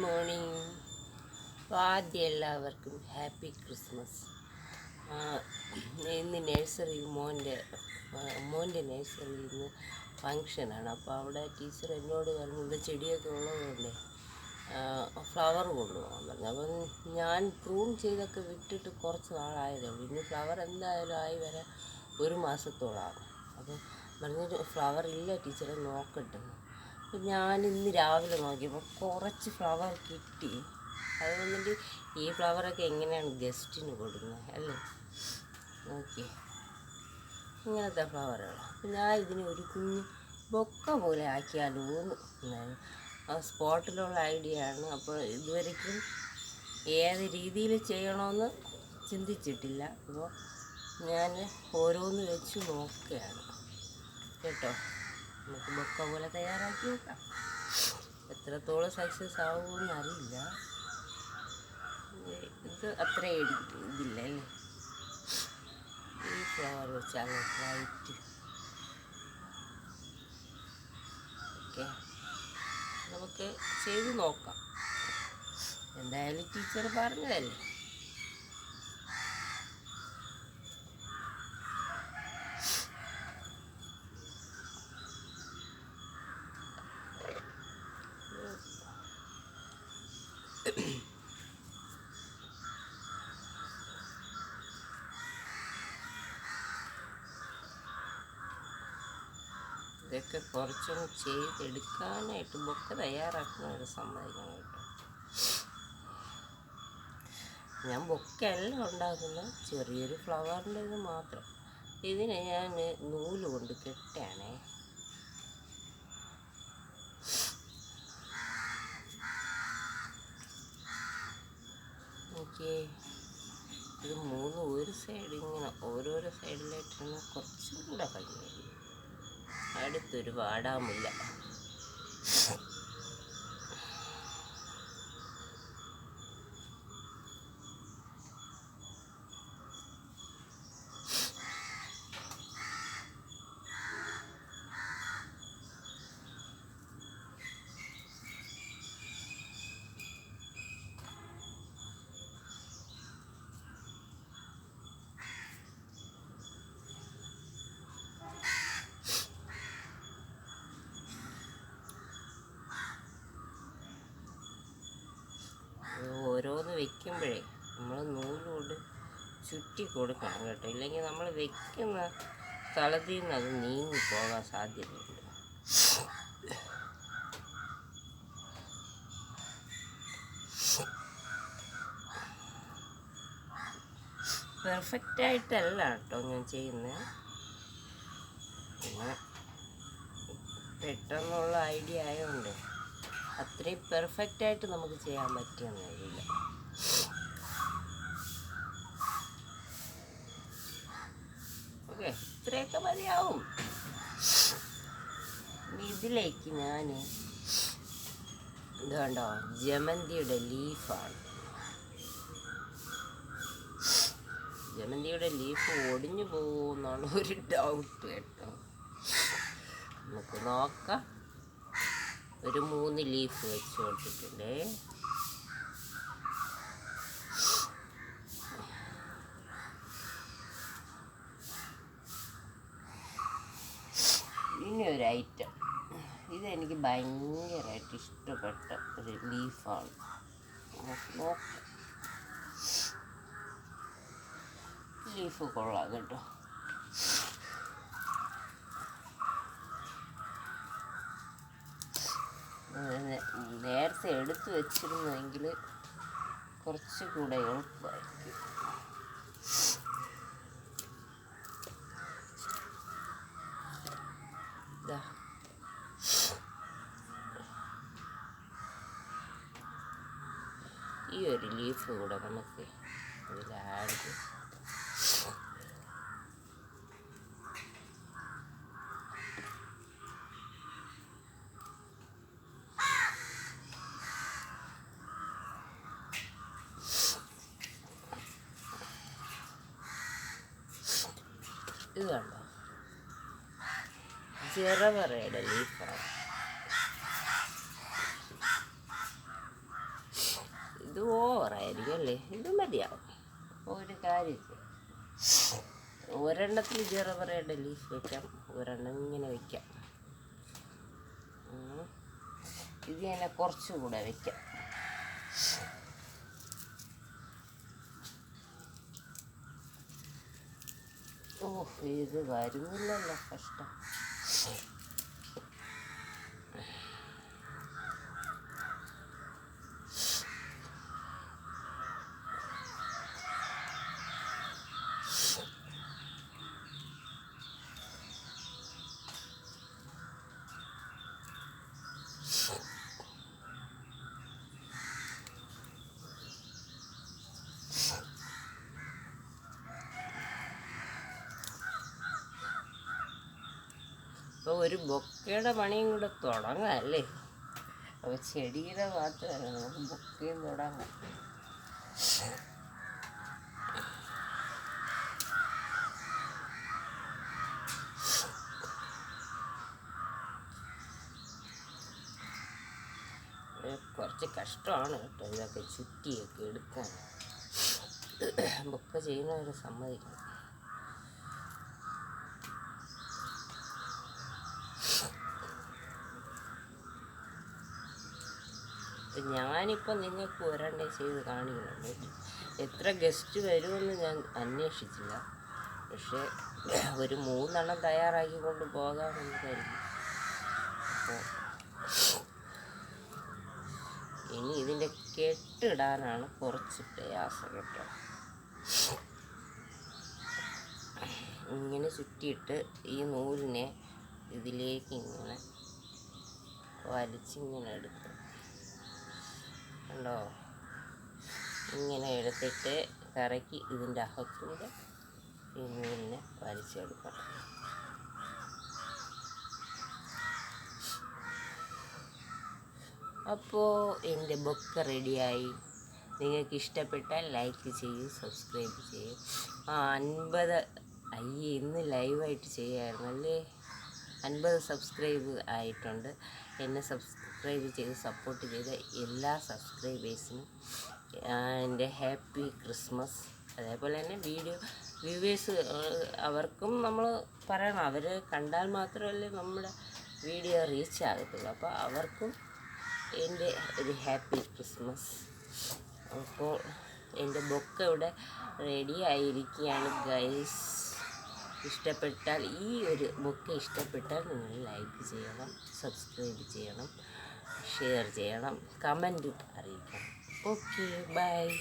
Morning. ആദ്യം എല്ലാവർക്കും happy Christmas. ഇന്ന് നഴ്സറി മോന്റെ മോന്റെ നഴ്സറിയിൽ ഇന്ന് ഫങ്ഷനാണ് അപ്പോൾ അവിടെ ടീച്ചർ എന്നോട് പറഞ്ഞു ഇവിടെ ചെടിയൊക്കെ ഉള്ളതുകൊണ്ട് ഫ്ലവർ കൊണ്ടുപോകാൻ പറഞ്ഞു. അപ്പം ഞാൻ പ്രൂൺ ചെയ്തൊക്കെ വിട്ടിട്ട് കുറച്ച് നാളായതേ ഉള്ളൂ. ഫ്ലവർ എന്തായാലും ആയി വരെ ഒരു മാസത്തോളാകും അപ്പം പറഞ്ഞിട്ട് ഫ്ലവർ ഇല്ല ടീച്ചറെ നോക്കട്ടെ ഞാൻ ഇന്ന് രാവിലെ നോക്കിയപ്പോൾ കുറച്ച് ഫ്ലവർ കിട്ടി. അത് വന്നിട്ട് ഈ ഫ്ലവറൊക്കെ എങ്ങനെയാണ് ഗസ്റ്റിന് കൊടുക്കുന്നത് അല്ലേ? നോക്കി. ഇങ്ങനത്തെ ഫ്ലവറുകൾ അപ്പം ഞാൻ ഇതിനെ ഒരു കുഞ്ഞ് ബൊക്ക പോലെ ആക്കിയാലോ എന്ന് ആ സ്പോട്ടിലുള്ള ഐഡിയ ആണ്. അപ്പോൾ ഇതുവരയ്ക്കും ഏത് രീതിയിൽ ചെയ്യണമെന്ന് ചിന്തിച്ചിട്ടില്ല. അപ്പോൾ ഞാൻ ഓരോന്ന് വെച്ച് നോക്കുകയാണ്. കേട്ടോ? നമുക്ക് മൊക്ക പോലെ തയ്യാറാക്കി നോക്കാം. എത്രത്തോളം സക്സസ് ആവുമെന്ന് അറിയില്ല. ഇത് അത്ര ഇതില്ല അല്ലേ? ഈ ഫ്ലവർ വെച്ചാൽ വൈറ്റ് ഓക്കെ നമുക്ക് ചെയ്ത് നോക്കാം. എന്തായാലും ടീച്ചർ പറഞ്ഞതല്ലേ? ഇതൊക്കെ കുറച്ചൊന്ന് ചെയ്തെടുക്കാനായിട്ട് ബൊക്കെ തയ്യാറാക്കുന്നവർ സമ്മതിക്കണം കേട്ടോ. ഞാൻ ബൊക്കല്ല ഉണ്ടാക്കുന്ന ചെറിയൊരു ഫ്ലവറിന്റെ ഇത് മാത്രം. ഇതിനെ ഞാൻ നൂൽ കൊണ്ട് കെട്ടാണേ ഓക്കേ ഇത് മൂന്ന് ഒരു സൈഡ് ഇങ്ങനെ ഓരോരോ സൈഡിലായിട്ടാണ് കുറച്ചുകൂടെ കഴിഞ്ഞു അടുത്തൊരു വാടാമുല്ല ഇത് ഓരോന്ന് വെക്കുമ്പോഴേ നമ്മൾ നൂലുകൊണ്ട് ചുറ്റി കൊടുക്കണം കേട്ടോ. ഇല്ലെങ്കിൽ നമ്മൾ വെക്കുന്ന സ്ഥലത്തിൽ നിന്ന് അത് നീങ്ങി പോകാൻ സാധ്യതയുണ്ട്. പെർഫെക്റ്റ് ആയിട്ടല്ല കേട്ടോ ഞാൻ ചെയ്യുന്നത് പിന്നെ പെട്ടെന്നുള്ള ഐഡിയ ആയതുകൊണ്ട് അത്രയും പെർഫെക്റ്റ് ആയിട്ട് നമുക്ക് ചെയ്യാൻ പറ്റിയെന്ന് ഇത്രയൊക്കെ മതിയാവും. ഇതിലേക്ക് ഞാൻ ഇത് കണ്ടോ? ജമന്തിയുടെ ലീഫാണ്. ജമന്തിയുടെ ലീഫ് ഒടിഞ്ഞു പോകുമെന്നാണ് ഒരു ഡൗട്ട് കേട്ടോ. നമുക്ക് നോക്കാം. ഒരു മൂന്ന് ലീഫ് വെച്ച് കൊടുത്തിട്ടുണ്ട് ഇനി ഒരു ഐറ്റം. ഇതെനിക്ക് ഭയങ്കരമായിട്ട് ഇഷ്ടപ്പെട്ട ഒരു ലീഫാണ്. ലീഫ് കൊള്ളാം കേട്ടോ. നേരത്തെ എടുത്തു വെച്ചിരുന്നെങ്കിൽ കുറച്ചുകൂടെ എളുപ്പമായിരിക്കും ദാ. ഈ ഒരു ലീഫ് കൂടെ നമുക്ക് ചെയ്യാം. ഇത് കണ്ടോ? ജെറവറയുടെ ലീഫാണ് മതിയായിരിക്കും അല്ലേ? ഇത് മതിയാവും. ഒരു കാര്യം ഒരെണ്ണത്തിൽ ജെറബറയുടെ ലീഫ് വെക്കാം. ഒരെണ്ണം ഇങ്ങനെ വെക്കാം. ഇത് തന്നെ കുറച്ചുകൂടെ വെക്കാം. ഓ ഇത് വരുന്നില്ലല്ലോ കഷ്ടം. ഒരു ബൊക്കയുടെ പണിയും കൂടെ തുടങ്ങാം അല്ലേ അപ്പോൾ ചെടിയുടെ മാത്രമല്ല നമുക്ക് ബൊക്കയും തുടങ്ങാം കുറച്ച് കഷ്ടമാണ് കേട്ടോ ഇതൊക്കെ ചുറ്റിയൊക്കെ എടുക്കാൻ. ബുക്ക് ചെയ്യുന്നവരെ സമ്മതിക്കണം. ഞാനിപ്പോൾ നിങ്ങൾക്ക് ഒരെണ്ണേ ചെയ്ത് കാണിക്കുന്നുണ്ട് എത്ര ഗസ്റ്റ് വരുമെന്ന് ഞാൻ അന്വേഷിച്ചില്ല. പക്ഷേ ഒരു മൂന്നെണ്ണം തയ്യാറാക്കി കൊണ്ട് പോകാമെന്ന് കരുതി. അപ്പോൾ ഇനി ഇതിന്റെ കെട്ടിടാനാണ് കുറച്ച് പ്രയാസം കേട്ടോ. ഇങ്ങനെ ചുറ്റിയിട്ട് ഈ നൂലിനെ ഇതിലേക്ക് ഇങ്ങനെ വലിച്ചിങ്ങനെ എടുക്കും. കണ്ടോ ഇങ്ങനെ എടുത്തിട്ട് കറക്കി ഇതിന്റെ അകത്തൂടെ ഇങ്ങനെ വലിച്ചെടുക്കണം. അപ്പോൾ എന്റെ ബുക്ക് റെഡിയായി. നിങ്ങൾക്ക് ഇഷ്ടപ്പെട്ടാൽ ലൈക്ക് ചെയ്യും സബ്സ്ക്രൈബ് ചെയ്യും. ആ അൻപത് അയ്യേ ഇന്ന് ലൈവായിട്ട് ചെയ്യായിരുന്നു അല്ലേ അൻപത് സബ്സ്ക്രൈബ് ആയിട്ടുണ്ട്. എന്നെ സബ്സ്ക്രൈബ് ചെയ്ത് സപ്പോർട്ട് ചെയ്ത എല്ലാ സബ്സ്ക്രൈബേഴ്സിനും എന്റെ ഹാപ്പി ക്രിസ്മസ് അതേപോലെ തന്നെ വീഡിയോ വ്യൂവേഴ്സ് അവർക്കും നമ്മൾ പറയണം. അവർ കണ്ടാൽ മാത്രമല്ലേ നമ്മുടെ വീഡിയോ റീച്ച് ആകത്തുള്ളൂ. അപ്പോൾ അവർക്കും എന്റെ ഒരു ഹാപ്പി ക്രിസ്മസ് അപ്പോൾ എന്റെ ബൊക്ക ഇവിടെ റെഡി ആയിരിക്കുകയാണ് ഗൈസ് ഇഷ്ടപ്പെട്ടാൽ ഈ ഒരു ബുക്ക് ഇഷ്ടപ്പെട്ടാൽ നിങ്ങൾ ലൈക്ക് ചെയ്യണം സബ്സ്ക്രൈബ് ചെയ്യണം. ഷെയർ ചെയ്യണം. കമന്റ് അറിയിക്കണം. Okay bye.